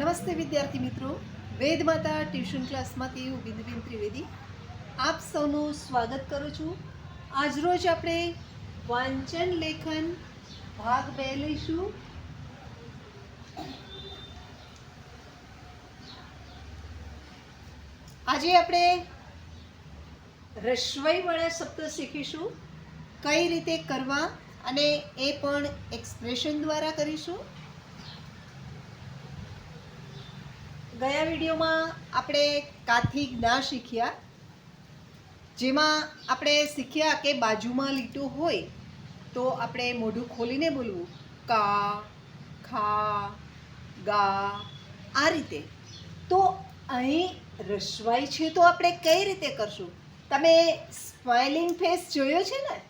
નમસ્તે વિદ્યાર્થી મિત્રો. વેદમાતા ટ્યુશન ક્લાસમાંથી હું બિંદુબેન ત્રિવેદી આપ સૌનું સ્વાગત કરું છું. આજરોજ આપણે વાંચન લેખન ભાગ બે લઈશું. આજે આપણે રસવાઈવાળા શબ્દ શીખીશું. કઈ રીતે કરવા અને એ પણ એક્સપ્રેશન દ્વારા કરીશું. ગયા વિડીયોમાં આપણે કાથી ના શીખ્યા. જેમાં આપણે શીખ્યા કે બાજુમાં લીટું હોય તો આપણે મોઢું ખોલીને બોલવું. કા, ખા, ગા, આ રીતે. તો અહીં રસવાઈ છે તો આપણે કઈ રીતે કરશું? તમે સ્માઇલિંગ ફેસ જોયો છે ને?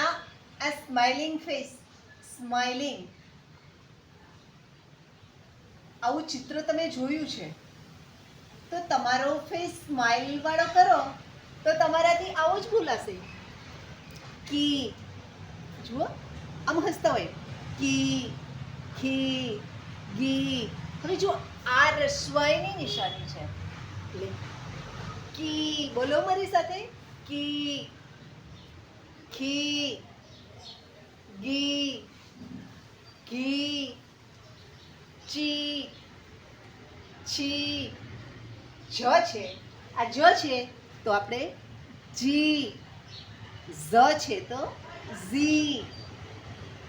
આ આ સ્માઇલિંગ ફેસ, સ્માઇલિંગ. આવું ચિત્ર તમે જોયું છે. તો તમારો ફેસ સ્માઇલવાળો કરો, તો તમારાથી આવું જ બોલાશે કી, જુઓ, આમ હસતા હોય. કી ખી ગી. હવે જો આ રસવાઈની નિશાની છે. એટલે કી, બોલો મારી સાથે. કી ખી ગી ઘી ચી છી, જ છે. આ જ છે તો આપણે જી, ઝ છે તો ઝી,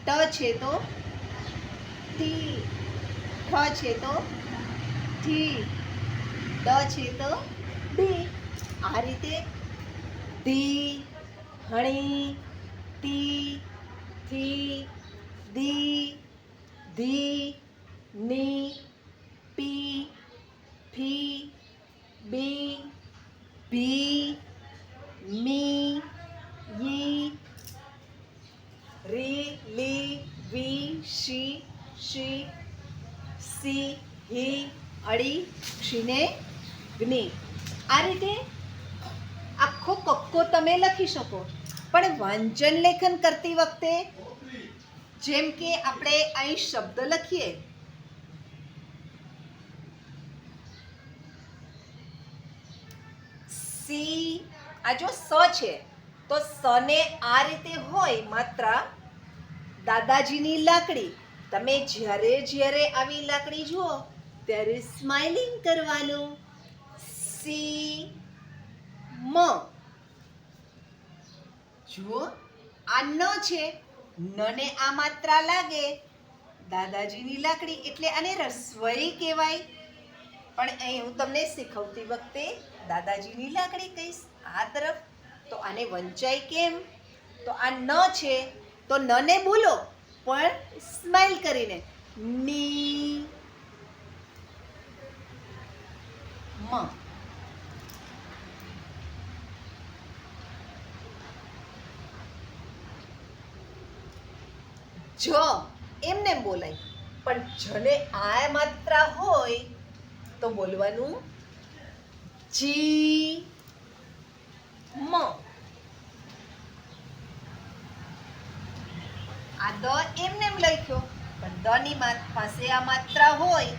ટ છે તો ટી, ઠ છે તો ઠી, ડ છે તો ડી. આ રીતે ધી, હણી તી થી, દી, ધી ની, પી ફી બી, ભી, મી યી રી, લી, વી, શી શી, સી, હી અડી ક્ષીને જ્ઞી આ રીતે આખો કક્કો તમે લખી શકો. પણ વાંચન લેખન કરતી વખતે જેમ કે આપણે અહીં શબ્દ લખીએ સી આ જો સ છે, તો સને આ રીતે હોય માત્ર દાદાજીની લાકડી. તમે જ્યારે જ્યારે આવી લાકડી જુઓ, ત્યારે સ્માઇલિંગ કરવાનું. સી, મ. જુઓ, આ ન છે, નને આ માત્રા લાગે. દાદાજીની લાકડી એટલે આને રસવઈ કહેવાય. પણ અહીં હું તમને શીખવતી વખતે દાદાજીની લાકડી કહીશ. આ તરફ, તો આને વંચાય કેમ? તો આ ન છે, તો નને બોલો, પણ સ્માઇલ કરીને. ની. મ. જ. એમને બોલાય. પણ જને આ માત્રા હોય તો બોલવાનું જી મ આ દ એમને એમ લખ્યો. પણ દ ની પાસે આ માત્રા હોય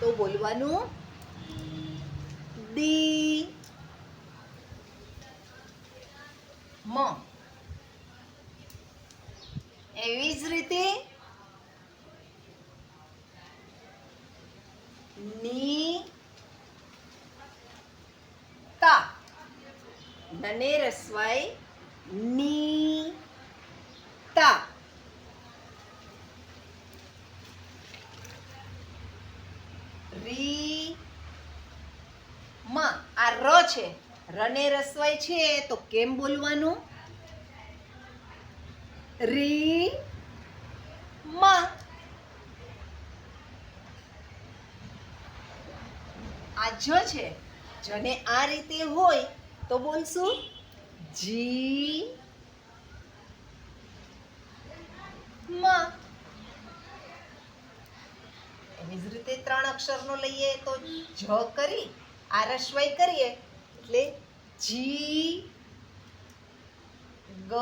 તો બોલવાનું દી મ. એવી જ રીતે ની તા નને રસવાઈ ની તા રી માં આ ર છે। રને રસવાઈ છે, તો કેમ બોલવાનું? રી મ આ જ છે. જને આ રીતે હોય તો બોલશું. જી. મ. એવી જ રીતે ત્રણ અક્ષરનો લઈએ તો જ કરી, આ રસવાઈ કરીએ. એટલે જી. ગ.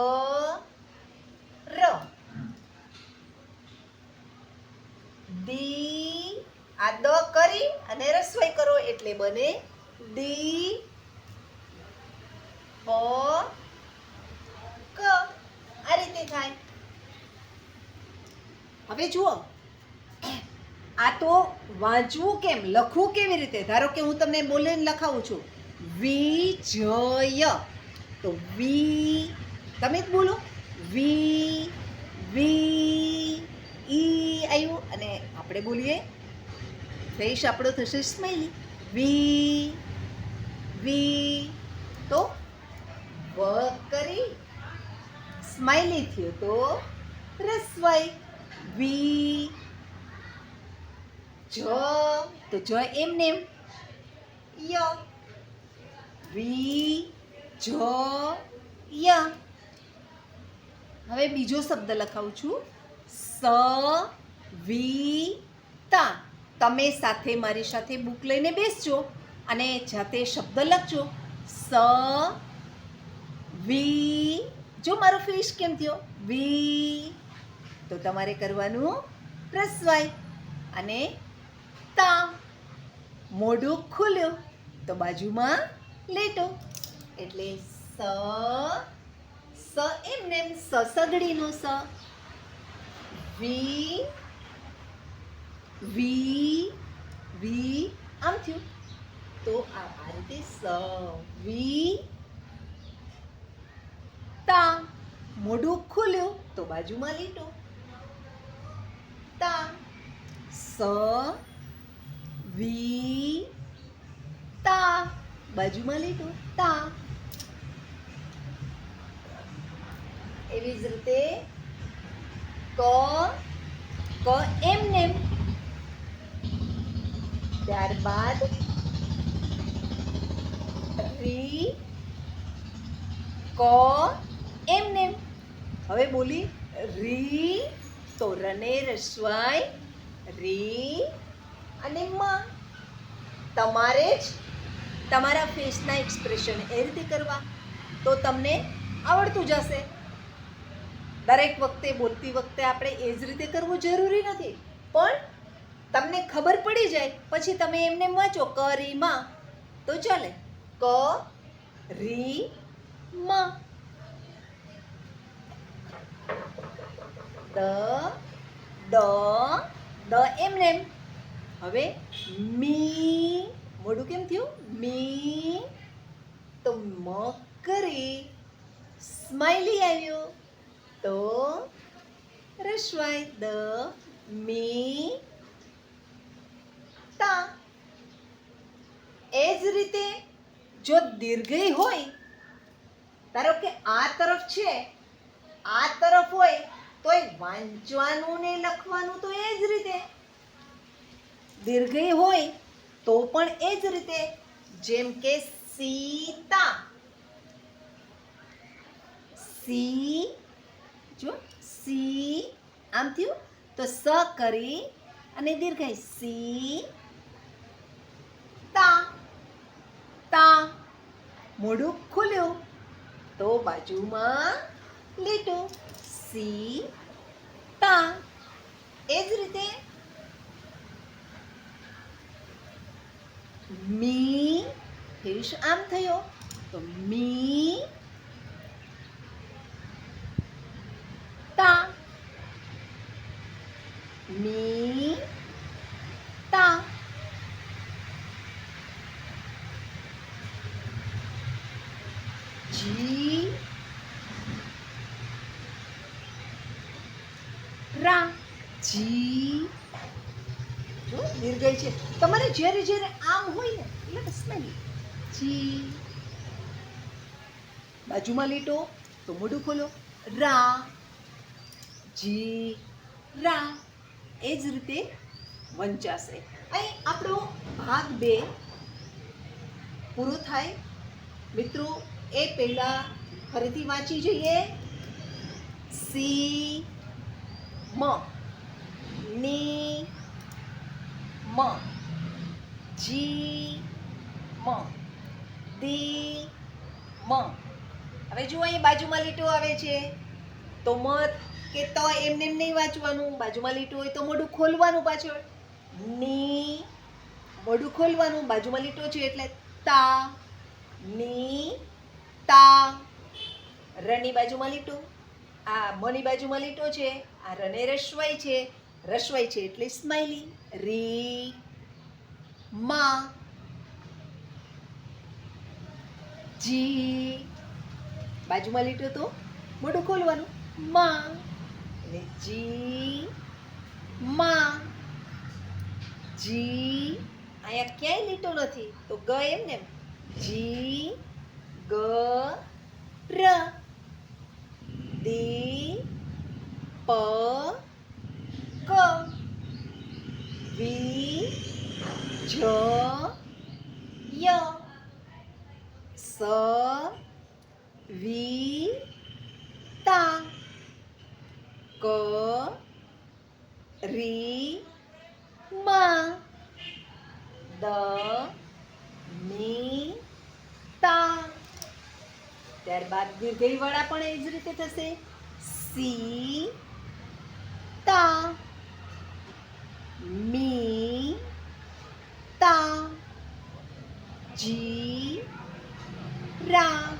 ર. દી આ દ કરી અને રસવાઈ કરો એટલે બને ડી પ ક. આ રીતે થાય. હવે જુઓ. આ તો વાંચવું કેમ, લખવું કેવી રીતે? ધારો કે હું તમને બોલીને લખાવું છું. વિજય. તો વી, તમે જ બોલો. વી વી, ઈ આવ્યું અને આપણે બોલીએ. ફેસ આપણો થશે સ્માઈલી વી વી, તો વ કરી સ્માઈલી થયો તો રસવાઈ. વી, જ, તો જ એમ. ય, વી, જ, ય. હવે બીજો શબ્દ લખાવું છું. સ, વી, તા. તમે સાથે મારી સાથે બુક લઈને બેસજો અને જાતે શબ્દ લખજો. સ, વી. જો મારો ફિશ કેમ થયો? વી. તો તમારે કરવાનું રસવાઈ. અને તા, મોઢું ખુલ્યું. તો બાજુમાં લેટો. એટલે સ સ એમ સસગડીનો સ. વી વી વી, આમ થયું. તો આ આ રીતે સ, વી, તા, મોઢું ખુલ્યું તો બાજુમાં લીટો. તા, સ, વી, તા, બાજુમાં લીટો. તા. એવી જ રીતે ક ક, એમ ત્યારબાદ રી, કો, એમ હવે બોલી, રી, તો રને રસવાય, રી અને માં. તમારે જ તમારા ફેસના એક્સપ્રેશન એ રીતે કરવા, તો તમને આવડતું જશે. દરેક વખતે, બોલતી વખતે આપણે એ જ રીતે કરવું જરૂરી નથી. પણ તમને ખબર પડી જાય, પછી તમે એમને વાંચો ક રી માં તો ચાલે. ક રી મ દ ડ દ, એમને એમ. હવે મી. મોઢું કેમ થયું? મી. તો મ કરી સ્માઈલી આવ્યો. તો રસવાય. દ, મી તા એ જ રીતે જો દીર્ઘય હોય, ધારો કે આ તરફ છે, આ તરફ હોય, તોય વાંચવાનું ને લખવાનું તો એ જ રીતે. દીર્ઘય હોય, તો પણ એ જ રીતે. જેમ કે સીતા. સી, જો સી, આમ થયું? તો સ કરી અને દીર્ઘય સી તા તા મોઢું ખુલ્યું. તો બાજુમાં લીટું. સી. તા. એ જ રીતે. મી. ફિશ આમ થયો. તો મી તા મી તા જી રા જી. જો નિર્ગય છે. તમારે જ્યારે જ્યારે આમ હોય ને, એટલે બસ સ્માઈલી જી. બાજુમાં લીટો, તો મોઢું ખોલો. રા. જી. રા. એ જ રીતે વંચાશે. અહીં આપણો ભાગ બે પૂરો થાય. મિત્રો, એ પહેલાં ફરીથી વાંચી જઈએ. સી. મ. ની મ જી મ દી મ હવે જુઓ અહીં બાજુમાં લીટો આવે છે. તો મત કે તો એમને એમ નહીં વાંચવાનું. બાજુમાં લીટો હોય તો મોઢું ખોલવાનું પાછળ. ની મોઢું ખોલવાનું. બાજુમાં લીટો છે એટલે તા, ની, તા. રની બાજુમાં લીટો. આ મની બાજુમાં લીટો છે. આ રને રસવાય છે. રસવાય છે એટલે સ્માઇલી રી, મા, જી. બાજુમાં લીટો તો મોઢું ખોલવાનું. માં અને જી. માં, જી. અહીંયા ક્યાંય લીટો નથી, તો ગ એમ ને? જી, ગ, ર. દી, પ ક વી જ, ય, સ, વી, તા, ક, રી, માં, દ, ની, તા. ત્યારબાદ દીર્ઘઈ વડા પણ એ જ રીતે થશે. સી, તા. મી તા, જી, રા.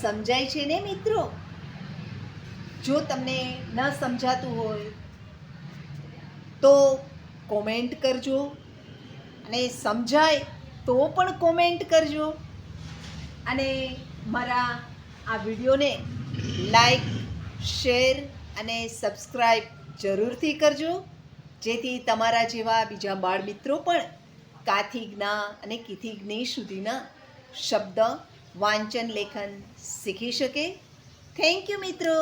સમજાય છે ને મિત્રો? જો તમને ન સમજાતું હોય, તો કોમેન્ટ કરજો. અને સમજાય તો પણ કોમેન્ટ કરજો. અને મારા આ વિડીયોને લાઈક શેર અને સબસ્ક્રાઈબ જરૂરથી કરજો. જેથી તમારા જેવા બીજા બાળ મિત્રો પણ કાથી જ્ઞા અને કીથી સુધીના શબ્દ વાંચન લેખન શીખી શકે. થેન્ક યુ મિત્રો.